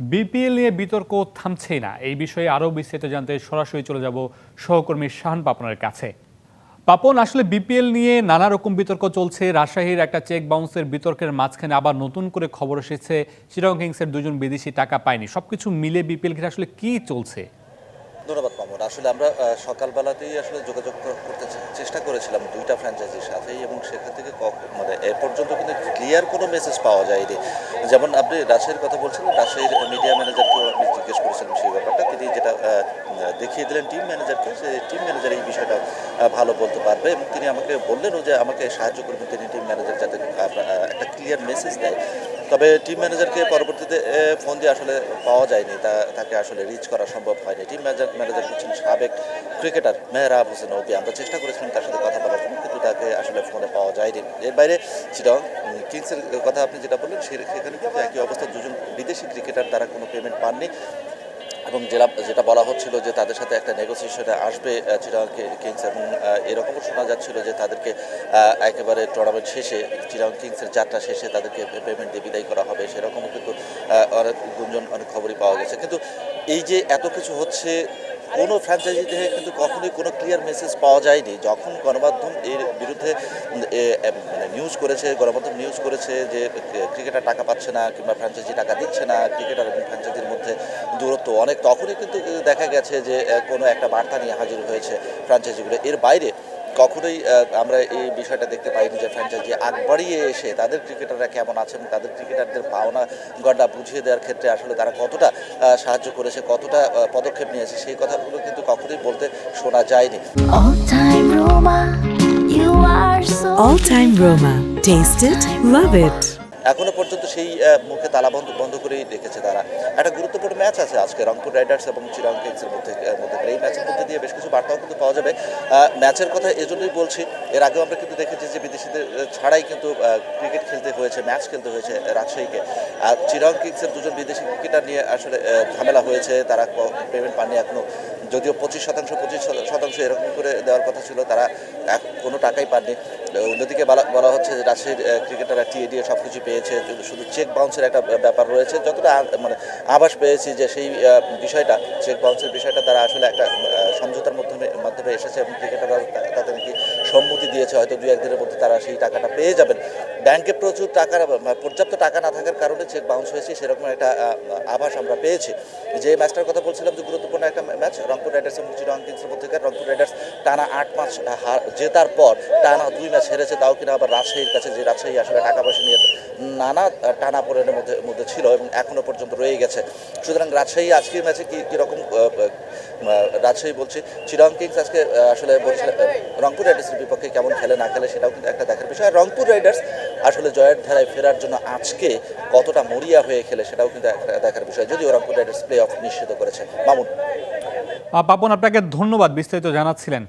BPL নিয়ে বিতর্ক থামছেই না। এই বিষয়ে আরও বিস্তারিত জানতে সরাসরি চলে যাব সহকর্মী শাহান পাপনের কাছে। পাপন, আসলে বিপিএল নিয়ে নানা রকম বিতর্ক চলছে। রাজশাহীর একটা চেক বাউন্সের বিতর্কের মাঝখানে আবার নতুন করে খবর এসেছে। চিরং কিংসের দুজন বিদেশি টাকা পায়নি। সবকিছু মিলে বিপিএল ঘিরে আসলে কি চলছে? ধন্যবাদ, মামুন। আসলে আমরা সকালবেলাতেই আসলে যোগাযোগ করতে চেষ্টা করেছিলাম দুইটা ফ্র্যাঞ্চাইজির সাথেই এবং সেখান থেকে মানে এ পর্যন্ত কিন্তু ক্লিয়ার কোনো মেসেজ পাওয়া যায়নি। যেমন আপনি রাজশাহীর কথা বলছিলেন, রাজশাহীর মিডিয়া ম্যানেজারকেও আমি জিজ্ঞেস করেছিলাম সেই ব্যাপারটা। তিনি যেটা দেখিয়ে দিলেন টিম ম্যানেজারকে যে টিম ম্যানেজার এই বিষয়টা ভালো বলতে পারবে এবং তিনি আমাকে বললেনও যে আমাকে সাহায্য করবেন। তিনি টিম ম্যানেজার যাতে একটা ক্লিয়ার মেসেজ দেয়। তবে টিম ম্যানেজারকে পরবর্তীতে ফোন দিয়ে আসলে পাওয়া যায়নি। তা, তাকে আসলে রিচ করা সম্ভব হয়নি। টিম ম্যানেজার ম্যানেজার হচ্ছেন সাবেক ক্রিকেটার মেহরাব হোসেন ওপি। আমরা চেষ্টা করেছিলাম তার সাথে কথা বলার জন্য, কিন্তু তাকে আসলে ফোনে পাওয়া যায়নি। এর বাইরে চিটং কিংসের কথা আপনি যেটা বললেন সেখানে কিন্তু একই অবস্থা। দুজন বিদেশি ক্রিকেটার তারা কোনো পেমেন্ট পাননি। এবং জেলা যেটা বলা হচ্ছিল যে তাদের সাথে একটা নেগোসিয়েশনে আসবে চিরাং কিংস এবং এরকমও শোনা যাচ্ছিল যে তাদেরকে একেবারে টুর্নামেন্ট শেষে চিরাং কিংসের যাত্রা শেষে তাদেরকে পেমেন্ট দিয়ে বিদায় করা হবে, সেরকমও কিন্তু অনেক গুঞ্জন, অনেক খবরই পাওয়া গেছে। কিন্তু এই যে এত কিছু হচ্ছে কোনো ফ্র্যাঞ্চাইজি থেকে কিন্তু কখনোই কোনো ক্লিয়ার মেসেজ পাওয়া যায়নি। যখন গণমাধ্যম এর বিরুদ্ধে মানে নিউজ করেছে, গণমাধ্যম নিউজ করেছে যে ক্রিকেটার টাকা পাচ্ছে না কিংবা ফ্র্যাঞ্চাইজি টাকা দিচ্ছে না ক্রিকেটার এবং ফ্র্যাঞ্চাইজির মধ্যে দূরত্ব অনেক, তখনই কিন্তু দেখা গেছে যে কোনো একটা বার্তা নিয়ে হাজির হয়েছে ফ্র্যাঞ্চাইজিগুলো এর বাইরে কখনোই আমরা এই বিষয়টা দেখতে পাইনি যে ফ্র্যাঞ্চাইজি আগ বাড়িয়ে এসে তাদের ক্রিকেটাররা কেমন আছেন তাদের ক্রিকেটারদের পাওনা গড্ডা বুঝিয়ে দেওয়ার ক্ষেত্রে আসলে তারা কতটা সাহায্য করেছে কতটা পদক্ষেপ নিয়েছে সেই কথাগুলো কিন্তু কখনোই বলতে শোনা যায়নি All time Roma. Taste it, love it. এখনও পর্যন্ত সেই মুখে তালা বন্ধ বন্ধ করেই রেখেছে তারা। একটা গুরুত্বপূর্ণ ম্যাচ আছে আজকে, রংপুর রাইডার্স এবং চিরাং কিংসের মধ্যে মধ্যে এই ম্যাচের মধ্যে দিয়ে বেশ কিছু বার্তাও কিন্তু পাওয়া যাবে। ম্যাচের কথা এজন্যই বলছি, এর আগেও আমরা কিন্তু দেখেছি যে বিদেশিদের ছাড়াই কিন্তু ক্রিকেট খেলতে হয়েছে, ম্যাচ খেলতে হয়েছে রাজশাহীকে। আর চিরাং কিংসের দুজন বিদেশি ক্রিকেটার নিয়ে আসলে ঝামেলা হয়েছে, তারা পেমেন্ট পাননি এখনও। যদিও পঁচিশ শতাংশ পঁচিশ শতাংশ এরকম করে দেওয়ার কথা ছিল, তারা কোনো টাকাই পাননি। অন্যদিকে বলা- বলা হচ্ছে যে রাজশাহীর ক্রিকেটাররা টিএ দিয়ে সব কিছু পেয়েছে শুধু- চেক বাউন্সের একটা ব্যাপার রয়েছে। যতটা মানে আভাস পেয়েছি যে সেই বিষয়টা চেক বাউন্সের বিষয়টা তারা আসলে একটা সমঝোতার মাধ্যমে মাধ্যমে এসেছে এবং ক্রিকেটাররা তাদের নাকি সম্মতি দিয়েছে। হয়তো দু একদিনের মধ্যে তারা সেই টাকাটা পেয়ে যাবেন। ব্যাংকে প্রচুর টাকা মানে পর্যাপ্ত টাকা না থাকার কারণে চেক বাউন্স হয়েছে, সেরকম একটা আভাস আমরা পেয়েছি। যে ম্যাচটার কথা বলছিলাম যে গুরুত্বপূর্ণ একটা ম্যাচ রংপুর রাইডার্স এবং চিরং কিংসের মধ্যেকার রংপুর রাইডার্স টানা আট হার, জেতার পর টানা দুই ম্যাচ হেরেছে, তাও কিনা আবার রাজশাহীর কাছে, যে রাজশাহী আসলে টাকা পয়সা নিয়ে নানা টানা পড়েনের মধ্যে মধ্যে ছিল এবং এখনও পর্যন্ত রয়ে গেছে। সুতরাং রাজশাহী আজকের ম্যাচে কী, কীরকম রাজশাহী বলছি চিরং কিংস আজকে আসলে বলছে রংপুর রাইডার্সের বিপক্ষে কেমন খেলে না খেলে সেটাও কিন্তু একটা দেখার বিষয়। আর রংপুর রাইডার্স আসলে জয়ের ধারায় ফেরার জন্য আজকে কতটা মরিয়া হয়ে খেলে সেটাও কিন্তু দেখার বিষয়। যদিও রংপুর রাইডার্স প্লে অফ নিশ্চিত করেছে। মামুন। পাপন আপনাকে ধন্যবাদ বিস্তারিত জানাচ্ছিলেন।